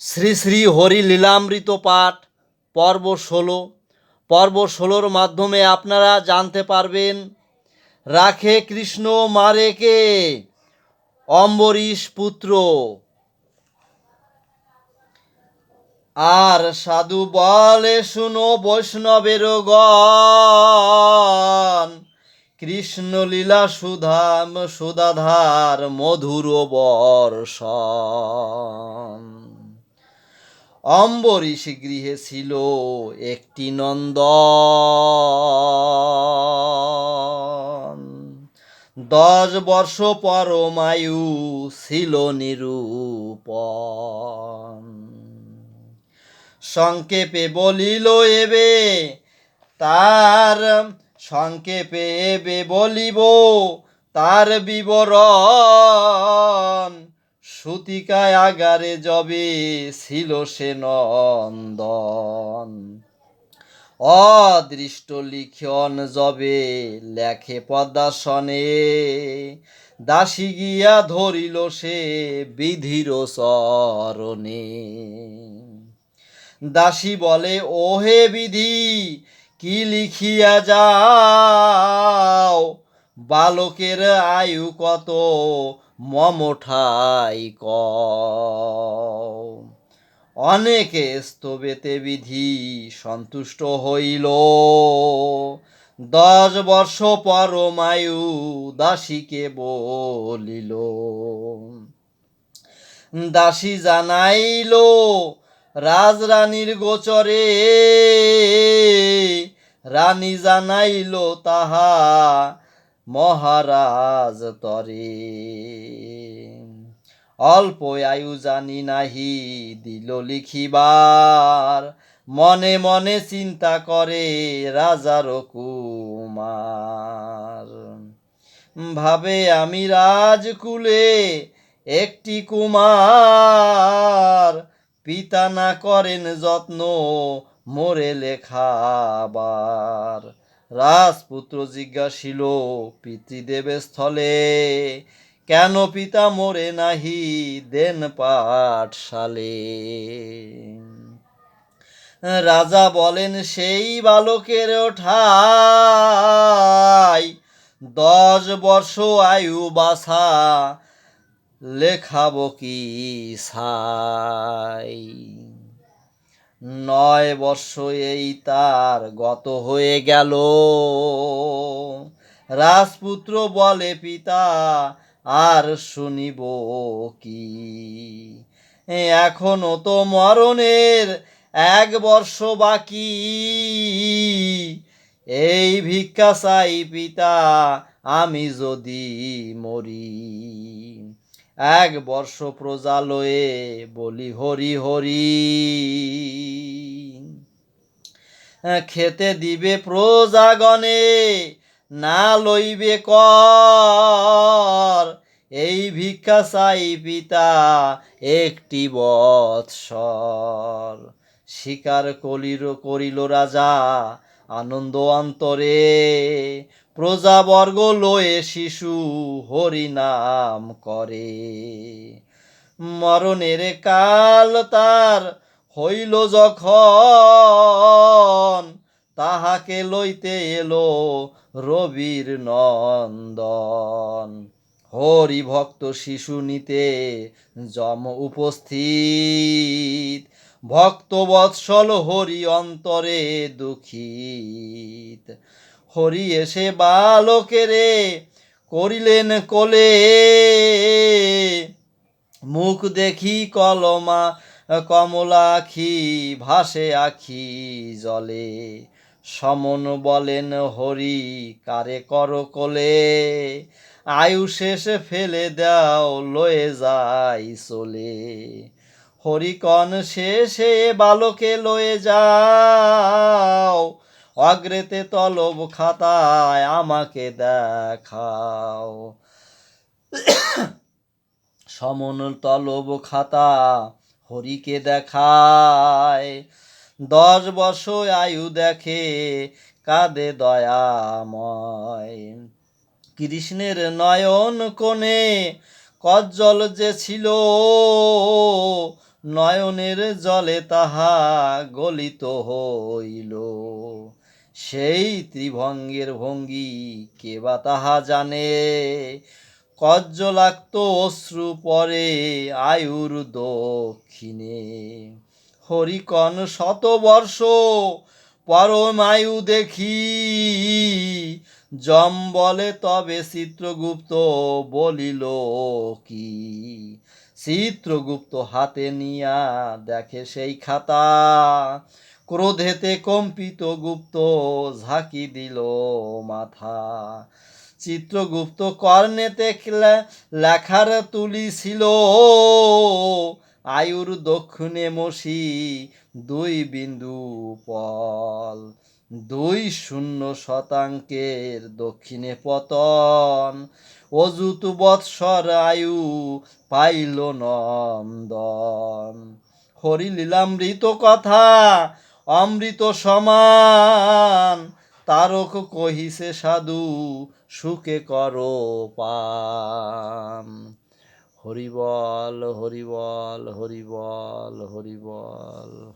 শ্রী শ্রী হরি লীলামৃত পাঠ, পর্ব ষোলো। পর্ব ষোলোর মাধ্যমে আপনারা জানতে পারবেন, রাখে কৃষ্ণ, মারে কে? অম্বরীশ পুত্র। আর সাধু বলে, শুনো বৈষ্ণবের গণ। কৃষ্ণ লীলা সুধাম সুধাধার মধুর বর্ষণ। অম্বরীশ গৃহে ছিল একটি নন্দ দশ বর্ষ পরমায়ু ছিল নিরূপ সংক্ষেপে বলিল এবে, তার সংক্ষেপে এবে বলিব তার বিবরণ। সুতিকায় আগারে যবে ছিল সে নন্দন। অদৃষ্ট লিখন যবে লেখে পদ্মাসনে, দাসী গিয়া ধরিল সে বিধির চরণে। দাসী বলে, ওহে বিধি, কি লিখিয়া যাও? বালকের আয়ু কত? মমঠাই ক অনেকে স্তবেতে বিধি সন্তুষ্ট হইল। দশ বর্ষ পরমায়ু দাসীকে বলিল। দাসী জানাইল, রাজরানীর গোচরে রানী জানাইল তাহা মহারাজ তরে। অল্প আয়ু জানি নাহি, দিল লিখিবার। মনে মনে চিন্তা করে রাজার কুমার। ভাবে আমি রাজকুলে একটি কুমার। পিতা না করেন যত্ন, মোরে লেখাবার। রাজপুত্র জিজ্ঞাসিল পিতৃদেবের স্থলে কেন পিতা মোরে নাহি দেন পাঠশালে? রাজা বলেন, সেই বালকের ঠাই দশ বর্ষ আয়ু বাসা লেখাবো কি ছাই? নয় বর্ষ এই তার গত হয়ে গেল। রাজপুত্র বলে, পিতা, আর শুনিব কি? এখনও তো মরণের এক বর্ষ বাকি। এই ভিক্ষা চাই, পিতা, আমি যদি মরি। এক বর্ষ প্রজালয়ে বলি, হরি হরি। খেতে দিবে প্রজাগণে না লইবে কর। এই ভিক্ষা চাই পিতা, একটি বৎসর। স্বীকার করিল করিল রাজা আনন্দ অন্তরে প্রজাবর্গ লয়ে শিশু হরি নাম করে। মরণের কাল তার হইল যখন, তাহাকে লইতে এলো রবির নন্দন। হরি ভক্ত শিশু নিতে যম উপস্থিত ভক্ত বৎসল হরি অন্তরে দুঃখিত। হরি এসে বালকেরে করিলেন কোলে। মুখ দেখি কলমা, কমলা আখি, ভাসে আখি জলে। সমন বলেন, হরি, কারে কর কোলে? আয়ু শেষে ফেলে দাও, লয়ে যাই চলে। হরিকন শেষে বালকে লয়ে যাও। অগ্রেতে তলব খাতায় আমাকে দেখাও। সমন তলব খাতা হরিকে দেখায়। দশ বছর আয়ু দেখে কাঁদে দয়াময়। কৃষ্ণের নয়ন কোণে কজ্জল যে ছিল নয়নের জলে তাহা গলিত হইল। সেই ত্রিভঙ্গের ভঙ্গি কে বা তাহা জানে? কজ্জলাক্ত অশ্রু পরে আয়ুর দক্ষিণে। হরিকন শতবর্ষ পরমায়ু দেখি। জম বলে তবে চিত্রগুপ্ত বলিল কি? চিত্রগুপ্ত হাতে নিয়া দেখে সেই খাতা। ক্রোধেতে কম্পিত গুপ্ত ঝাঁকি দিল মাথা। চিত্রগুপ্ত কর্ণেতে লেখার তুলিছিল আয়ুর দক্ষিণে মসি দুই বিন্দু পল। দুই শূন্য শতাঙ্কের দক্ষিণে পতন। অযুত বৎসর আয়ু পাইল নন্দন। হরিলীলামৃত কথা, অমৃত সমান। তারক কহিছে, সাধু, সুখে কর পান। হরিবল হরিবল হরিবল হরিবল।